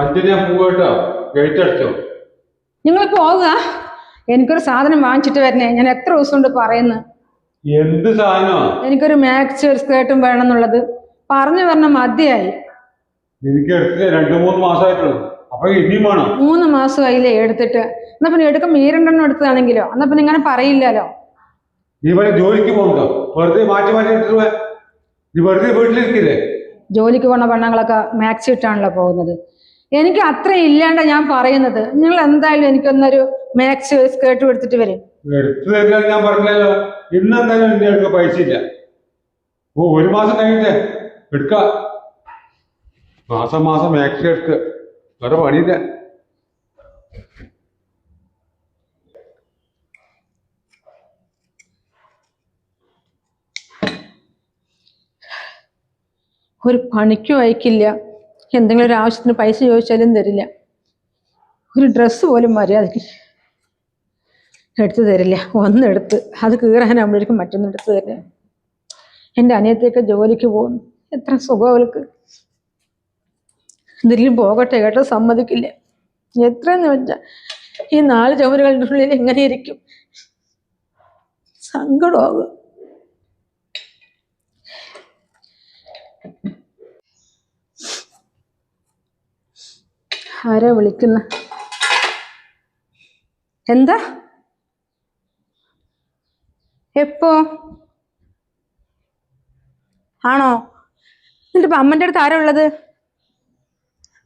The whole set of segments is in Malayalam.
അഞ്ചിന് ഞാൻ ഗേറ്റ് അടിച്ചോ. നിങ്ങൾ പോവുക. എനിക്കൊരു സാധനം വാങ്ങിച്ചിട്ട് വരണേ. ഞാൻ എത്ര ദിവസം കൊണ്ട് പറയുന്നു? എന്ത് സാധനമാ? എനിക്കൊരു മാക്സ് ഒരു സ്കേർട്ടും വേണം എന്നുള്ളത് പറഞ്ഞു പറഞ്ഞ മതിയായി. എനിക്ക് രണ്ടു മൂന്ന് മാസമായിട്ടുള്ളൂ. അപ്പൊ ഇനിയും വേണം. മൂന്ന് മാസമായില്ലേ എടുത്തിട്ട്? എന്നാ പിന്നെ എടുക്കുമ്പോൾ ഈ രണ്ടെണ്ണം എടുത്തതാണെങ്കിലോ? എന്നാ പിന്നെ ഇങ്ങനെ പറയില്ലല്ലോ. നീ ജോലിക്ക് പോകുന്നുണ്ടോ വെറുതെ മാറ്റി മാറ്റി എടുത്തിട്ട് പോയാ? നീ വെറുതെ വീട്ടിലിരിക്കില്ലേ? ജോലിക്ക് പോണ പെണ്ണുങ്ങളൊക്കെ മാക്സി ഇട്ടാണല്ലോ പോകുന്നത്. എനിക്ക് അത്ര ഇല്ലാണ്ട ഞാൻ പറയുന്നത്. നിങ്ങൾ എന്തായാലും എനിക്കൊന്നൊരു മാക്സി സ്കേർട്ട് എടുത്തിട്ട് വരും. എടുത്തു തരില്ല ഞാൻ പറഞ്ഞല്ലോ ഇന്ന് എന്തായാലും എന്റെ അടുക്ക പൈസ ഇല്ല. ഓ ഒരു മാസം കഴിഞ്ഞിട്ടേ എടുക്ക. മാസം മാസം മാക്സി എടുക്ക്. വേറെ പണിയില്ല. ഒരു പണിക്കും അയക്കില്ല. എന്തെങ്കിലും ഒരു ആവശ്യത്തിന് പൈസ ചോദിച്ചാലും തരില്ല. ഒരു ഡ്രസ്സ് പോലും മര്യാദയ്ക്ക് എടുത്തു തരില്ല. ഒന്നെടുത്ത് അത് കീറാനാകുമ്പോഴേക്കും മറ്റൊന്നും എടുത്തു തരില്ല. എന്റെ അനിയത്തിയൊക്കെ ജോലിക്ക് പോകും എത്ര സുഖം അവൾക്ക്. ഇതിലും പോകട്ടെ കേട്ടോ സമ്മതിക്കില്ല. എത്രയെന്ന് വെച്ചാൽ ഈ നാല് ചുമരുകളുടെ ഉള്ളിൽ എങ്ങനെയിരിക്കും സങ്കടമാകും. ആരാ വിളിക്കുന്ന? എന്താ? എപ്പോ? ആണോ? ഇപ്പൊ അമ്മന്റെ അടുത്ത് ആരാ ഉള്ളത്?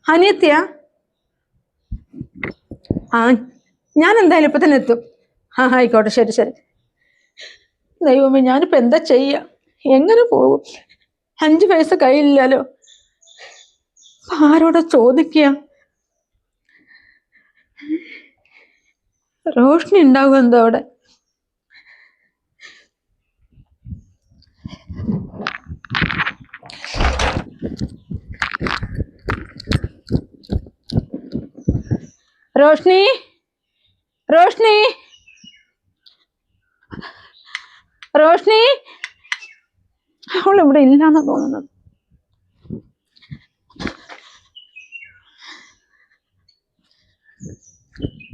അനിയത്തിയാ? ആ ഞാൻ എന്തായാലും ഇപ്പൊ തന്നെ എത്തും. ആ ആയിക്കോട്ടെ ശരി ശരി. ദൈവമേ ഞാനിപ്പോ എന്താ ചെയ്യ? എങ്ങനെ പോകും? അഞ്ച് പൈസ കയ്യിലില്ലല്ലോ ആരോടാ ചോദിക്കുക റോഷ്നി ഉണ്ടാവും എന്തോ അവിടെ? റോഷ്നി? റോഷ്നി? റോഷ്നി? അവൾ ഇവിടെ ഇല്ലാന്നാ തോന്നുന്നത്.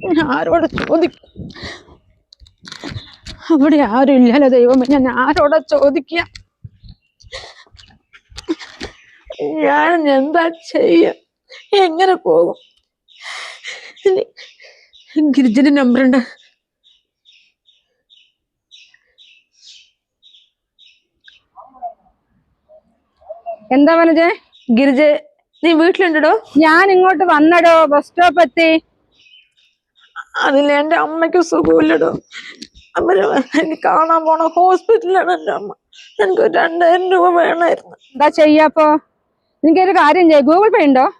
ഞാൻ ആരോട് ചോദിക്കും അവിടെ ആരും ഇല്ലല്ലോ ദൈവമേ ഞാൻ ആരോടാ ചോദിക്കുക ഞാൻ എന്താ ചെയ്യ? എങ്ങനെ പോകും? ഗിരിജന്റെ നമ്പർ ഉണ്ട്. എന്താ മനജേ ഗിരിജ നീ വീട്ടിലുണ്ടോ? ഞാൻ ഇങ്ങോട്ട് വന്നടോ ബസ് സ്റ്റോപ്പ് എത്തി. അതിൽ എന്റെ അമ്മയ്ക്ക് സുഖമില്ലടോ. അമ്മ എനിക്ക് കാണാൻ പോണ ഹോസ്പിറ്റലാണ് എന്റെ അമ്മ. എനിക്ക് രണ്ടായിരം രൂപ വേണമായിരുന്നു. എന്താ ചെയ്യാപ്പോ എനിക്കൊരു കാര്യം ചെയ്യ. ഗൂഗിൾ പേ ഉണ്ടോ?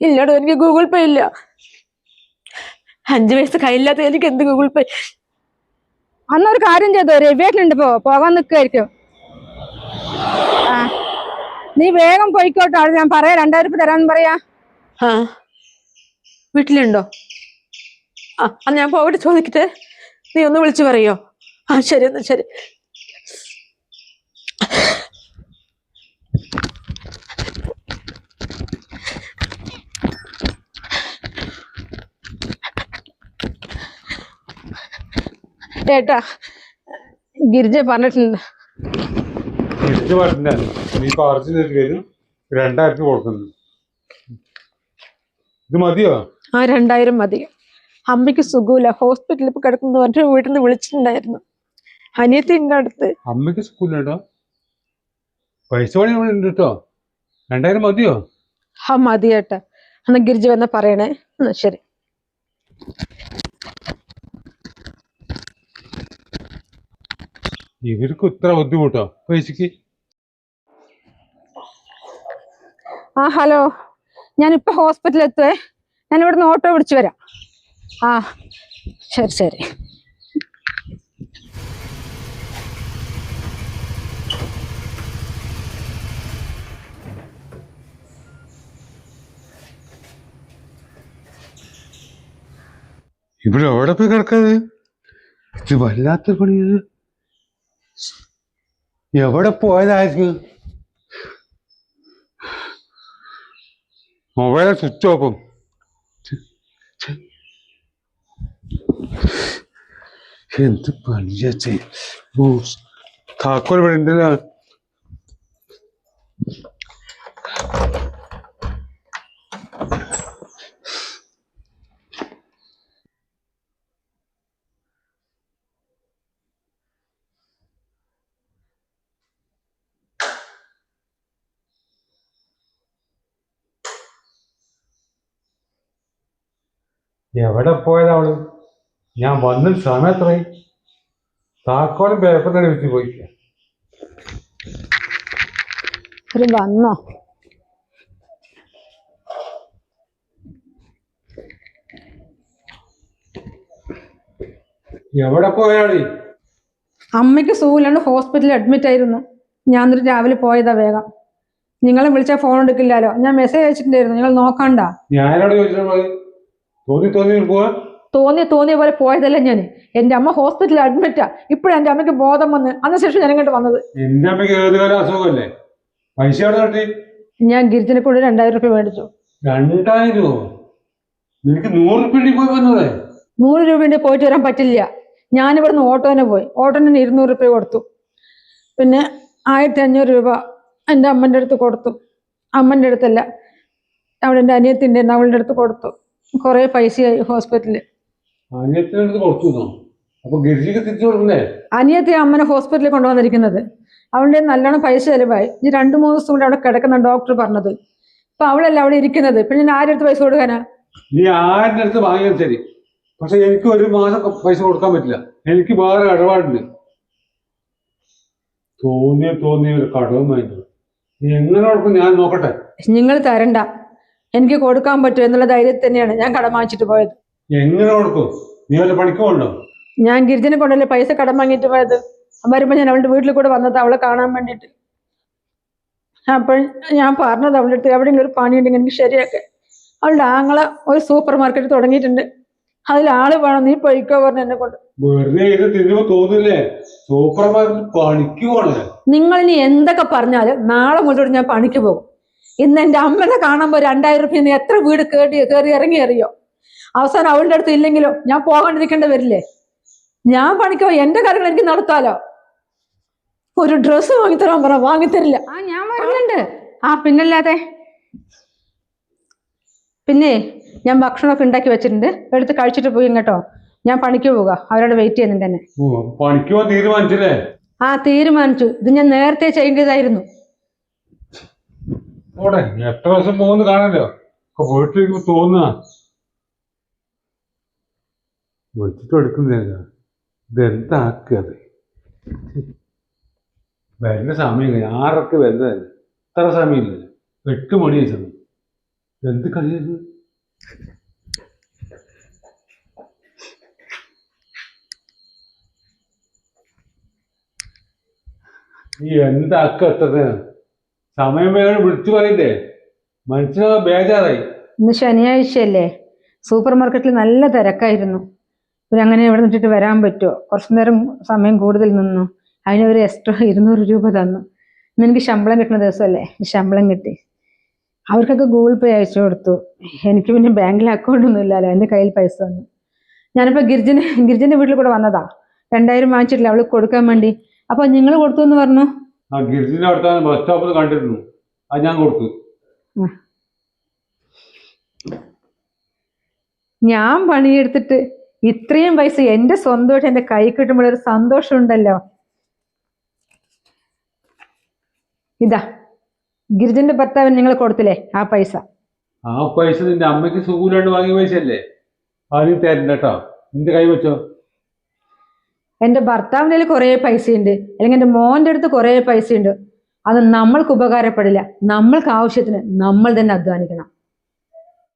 ഇല്ലടോ എനിക്ക് ഗൂഗിൾ പേ ഇല്ല. അഞ്ചു വയസ്സ് കയ്യില്ലാത്ത എനിക്ക് എന്ത് ഗൂഗിൾ പേ? അന്നൊരു കാര്യം ചെയ്തോ? രവിയേട്ടനുണ്ട് പോ. പോകാൻ നിൽക്കുമായിരിക്കും ആ. നീ വേഗം പോയിക്കോട്ടോ. ഞാൻ പറയാ. രണ്ടായിരം രൂപ തരാൻ പറയാ. വീട്ടിലുണ്ടോ? ആ ഞാൻ പോകട്ടെ ചോദിക്കട്ടെ. നീ ഒന്ന് വിളിച്ചു പറയോ? ആ ശരി എന്നാ ശരി. ഏട്ടാ ഗിരിജ പറഞ്ഞിട്ടുണ്ട്. ഗിരിജ പറഞ്ഞ നീ കുറച്ച് തരും രണ്ടായിരത്തി കൊടുക്കുന്നു. ഇത് മതിയോ? ആ രണ്ടായിരം മതി. അമ്മയ്ക്ക് സുഖമില്ല. ഹോസ്പിറ്റലിൽ ഇപ്പൊ കിടക്കുന്നു പറഞ്ഞ വീട്ടിൽ നിന്ന് വിളിച്ചിട്ടുണ്ടായിരുന്നു അനിയത്തിന്റെ അടുത്ത്. അമ്മയ്ക്ക് സ്കൂളിലുണ്ടോ പൈസ കേട്ടോ രണ്ടായിരം മതിയോ? ആ മതി ഏട്ടാ. എന്നാ ഗിരിജ വന്ന പറയണേ. എന്നാ ശരി. ഇവർക്ക് ഇത്ര ബുദ്ധിമുട്ടോ? പൈസക്ക്? ആ ഹലോ. ഞാനിപ്പോ ഹോസ്പിറ്റലിൽ എത്തുവേ. ഞാൻ ഇവിടുന്ന് ഓട്ടോ പിടിച്ചു വരാം. ആ ശരി ശരി ഇവിടെ എവിടെ പോയി കിടക്കാതെ ഇത് വല്ലാത്ത പണിയത് എവിടെ പോയതായിരിക്കും മൊബൈൽ സ്വിച്ച് ഓഫും എന്ത് പണിയാ ചെയ്യ താക്കോൽ ഇവിടെ ഉണ്ടല്ലോ? എവിടെ പോയതാ ഞാൻ വന്ന സമയത്രയും താക്കോലും പേപ്പറിന്റെ വിറ്റ് പോയി. ഒരു വന്നോ? എവിടെ പോയാളി അമ്മയ്ക്ക് സുഖമില്ലാണ്ട് ഹോസ്പിറ്റലിൽ അഡ്മിറ്റ് ആയിരുന്നു. ഞാൻ എന്നിട്ട് രാവിലെ പോയതാ വേഗം. നിങ്ങളെ വിളിച്ചാൽ ഫോൺ എടുക്കില്ലല്ലോ ഞാൻ മെസ്സേജ് അയച്ചിട്ടുണ്ടായിരുന്നു. നിങ്ങൾ നോക്കണ്ട. ഞാനോട് ചോദിച്ചാൽ തോന്നി തോന്നി പോവാ. തോന്നിയ തോന്നിയ പോലെ പോയതല്ല ഞാൻ എന്റെ അമ്മ ഹോസ്പിറ്റലിൽ അഡ്മിറ്റാ. ഇപ്പോഴും എന്റെ അമ്മയ്ക്ക് ബോധം വന്ന്. അന്ന് ശേഷം ഞാൻ ഇങ്ങോട്ട് വന്നത്. എന്റെ അമ്മയ്ക്ക് ഏതുകാലം അസുഖമല്ലേ? പൈസ ഞാൻ ഗിരിജനെ കൊണ്ട് രണ്ടായിരം റുപ്യ മേടിച്ചു. രൂപ? നിനക്ക് നൂറ് രൂപ പോയി വന്നൂടെ നൂറ് രൂപേന്റെ പോയിട്ട് വരാൻ പറ്റില്ല. ഞാനിവിടുന്ന് ഓട്ടോനെ പോയി. ഓട്ടോന് ഇരുന്നൂറ് രൂപ കൊടുത്തു. പിന്നെ ആയിരത്തി അഞ്ഞൂറ് രൂപ എന്റെ അമ്മന്റെ അടുത്ത് കൊടുത്തു. അമ്മന്റെ അടുത്തല്ല. അവിടെ എന്റെ അനിയത്തിന്റെ അവളുടെ അടുത്ത് കൊടുത്തു. കുറേ പൈസയായി ഹോസ്പിറ്റലിൽ. അനിയത്തിനടുത്ത് കൊടുത്തു എന്നോ? അപ്പൊ ഗിരിജിക്ക് തിരിച്ചു കൊടുക്കണ്ടേ? അനിയത്തി അമ്മനെ ഹോസ്പിറ്റലിൽ കൊണ്ടുവന്നിരിക്കുന്നത്. അവളുടെ നല്ലോണം പൈസ ചെലവായി. ഇനി രണ്ട് മൂന്ന് ദിവസം കൂടെ അവിടെ കിടക്കുന്ന ഡോക്ടർ പറഞ്ഞത്. അപ്പൊ അവളല്ല അവിടെ ഇരിക്കുന്നത്? പിന്നെ ഞാൻ ആരുടെ അടുത്ത് പൈസ കൊടുക്കാനാ? നീ ആരുടെ അടുത്ത് വാങ്ങിയാൽ ശരി. പക്ഷെ എനിക്ക് ഒരു മാസം പൈസ കൊടുക്കാൻ പറ്റില്ല. എനിക്ക് വേറെ ഇടപാടുണ്ട്. തോന്നിയ തോന്നിയ ഒരു കടവും എങ്ങനെ കൊടുക്കും ഞാൻ നോക്കട്ടെ. നിങ്ങൾ തരണ്ട. എനിക്ക് കൊടുക്കാൻ പറ്റും എന്നുള്ള ധൈര്യത്തിൽ തന്നെയാണ് ഞാൻ കടം വാങ്ങിച്ചിട്ട് പോയത്. എങ്ങനെ കൊടുക്കും? നീ വല്ല പണിക്ക് പോകണ്ടോ ഞാൻ ഗിരിജനെ കൊണ്ടല്ലേ പൈസ കടം വാങ്ങിയിട്ട് പോയത്? വരുമ്പോൾ ഞാൻ അവളുടെ വീട്ടിൽ കൂടെ വന്നത് അവളെ കാണാൻ വേണ്ടിയിട്ട്. അപ്പോൾ ഞാൻ പറഞ്ഞത് അവളുടെ അടുത്ത് എവിടെയെങ്കിലും ഒരു പണിയുണ്ടെങ്കിൽ എനിക്ക് ശരിയാക്കെ. അവളുടെ ആങ്ങളെ ഒരു സൂപ്പർ മാർക്കറ്റ് തുടങ്ങിയിട്ടുണ്ട്. അതിൽ ആൾ വേണം നീ പൊയ്ക്കോ പറഞ്ഞു എന്നെ കൊണ്ട്. വെറുതെ ഇത് തിന്നുമ്പോ തോന്നില്ലേ? സൂപ്പർ മാർക്കറ്റ് പണിക്ക് പോണേ. നിങ്ങൾ ഇനി എന്തൊക്കെ പറഞ്ഞാൽ നാളെ മുതലോട്ട് ഞാൻ പണിക്ക് പോകും. ഇന്ന് എന്റെ അമ്മനെ കാണുമ്പോ രണ്ടായിരം റുപ്യ എത്ര വീട് കേറി കയറി ഇറങ്ങി അറിയോ? അവസാനം അവളുടെ അടുത്ത് ഇല്ലെങ്കിലോ? ഞാൻ പോകാണ്ടിരിക്കേണ്ടി വരില്ലേ? ഞാൻ പണിക്കോ? എന്റെ കാര്യങ്ങൾ എനിക്ക് നടത്താലോ? ഒരു ഡ്രസ്സ് വാങ്ങിത്തരാൻ പറ. വാങ്ങിത്തരില്ല. ആ ഞാൻ വരുന്നുണ്ട്. ആ പിന്നല്ലാതെ. പിന്നെ ഞാൻ ഭക്ഷണമൊക്കെ ഉണ്ടാക്കി വെച്ചിട്ടുണ്ട്. എടുത്ത് കഴിച്ചിട്ട് പോയി കേട്ടോ ഞാൻ പണിക്ക് പോവുക അവരോട് വെയിറ്റ് ചെയ്യുന്നുണ്ട് തന്നെ. ഓ പണിക്ക് തീരുമാനിച്ചില്ലേ? ആ തീരുമാനിച്ചു. ഇത് ഞാൻ നേരത്തെ ചെയ്യേണ്ടതായിരുന്നു. എത്ര ദിവസം പോകുന്നു കാണല്ലോ വീട്ടിലേക്ക് തോന്നുക. വിളിച്ചിട്ട് എടുക്കുന്നില്ല ഇതെന്താക്കുക അത് വരുന്ന സമയം കഴിഞ്ഞു ആറൊക്കെ വരുന്നതല്ല? ഇത്ര സമയമില്ല? എട്ട് മണി സമയം എന്ത് കളിയത് നീ എന്താക്ക സമയം വേണം വിളിച്ചു പറയണ്ടേ മനുഷ്യന് ബേജാറായി. ഇന്ന് ശനിയാഴ്ചയല്ലേ? സൂപ്പർ മാർക്കറ്റിൽ നല്ല തിരക്കായിരുന്നു. പിന്നെ അങ്ങനെ ഇവിടെ നിന്നിട്ട് വരാൻ പറ്റുമോ കുറച്ചു നേരം സമയം കൂടുതൽ നിന്നു. അതിന് ഒരു എക്സ്ട്രാ ഇരുന്നൂറ് രൂപ തന്നു. ഇന്ന് എനിക്ക് ശമ്പളം കിട്ടുന്ന ദിവസമല്ലേ? ശമ്പളം കിട്ടി. അവർക്കൊക്കെ ഗൂഗിൾ പേ അയച്ചു കൊടുത്തു. എനിക്ക് പിന്നെ ബാങ്കിൽ അക്കൗണ്ട് ഒന്നും ഇല്ലല്ലോ. എന്റെ കയ്യിൽ പൈസ തന്നു ഞാനിപ്പോൾ ഗിരിജന് ഗിരിജന്റെ വീട്ടിൽ കൂടെ വന്നതാ. രണ്ടായിരം വാങ്ങിച്ചിട്ടില്ല. അവൾക്ക് കൊടുക്കാൻ വേണ്ടി. അപ്പൊ നിങ്ങൾ കൊടുത്തു എന്ന് പറഞ്ഞു. ആ ഗിർജിന്റെ ബസ് സ്റ്റോപ്പിൽ കണ്ടിരുന്നു. അത് ഞാൻ കൊടുത്തു. ഞാൻ പണിയെടുത്തിട്ട് ഇത്രയും പൈസ എന്റെ സ്വന്തമായിട്ട് എന്റെ കൈ കിട്ടുമ്പോൾ ഒരു സന്തോഷം ഉണ്ടല്ലോ ഇതാ ഗിരിജന്റെ ഭർത്താവ് നിങ്ങൾ കൊടുത്തില്ലേ ആ പൈസ? ആ പൈസ നിന്റെ അമ്മയ്ക്ക് സുഖമില്ലാണ്ട് വാങ്ങിയ പൈസ അല്ലേ അത് തരണ്ട കേട്ടോ. നിന്റെ കൈ വെച്ചോ. എന്റെ ഭർത്താവിന്റെ കയ്യിൽ കുറേ പൈസയുണ്ട്. അല്ലെങ്കിൽ എന്റെ മോന്റെ അടുത്ത് കുറേ പൈസയുണ്ട്. അത് നമ്മൾക്ക് ഉപകാരപ്പെടില്ല. നമ്മൾക്ക് ആവശ്യത്തിന് നമ്മൾ തന്നെ അധ്വാനിക്കണം.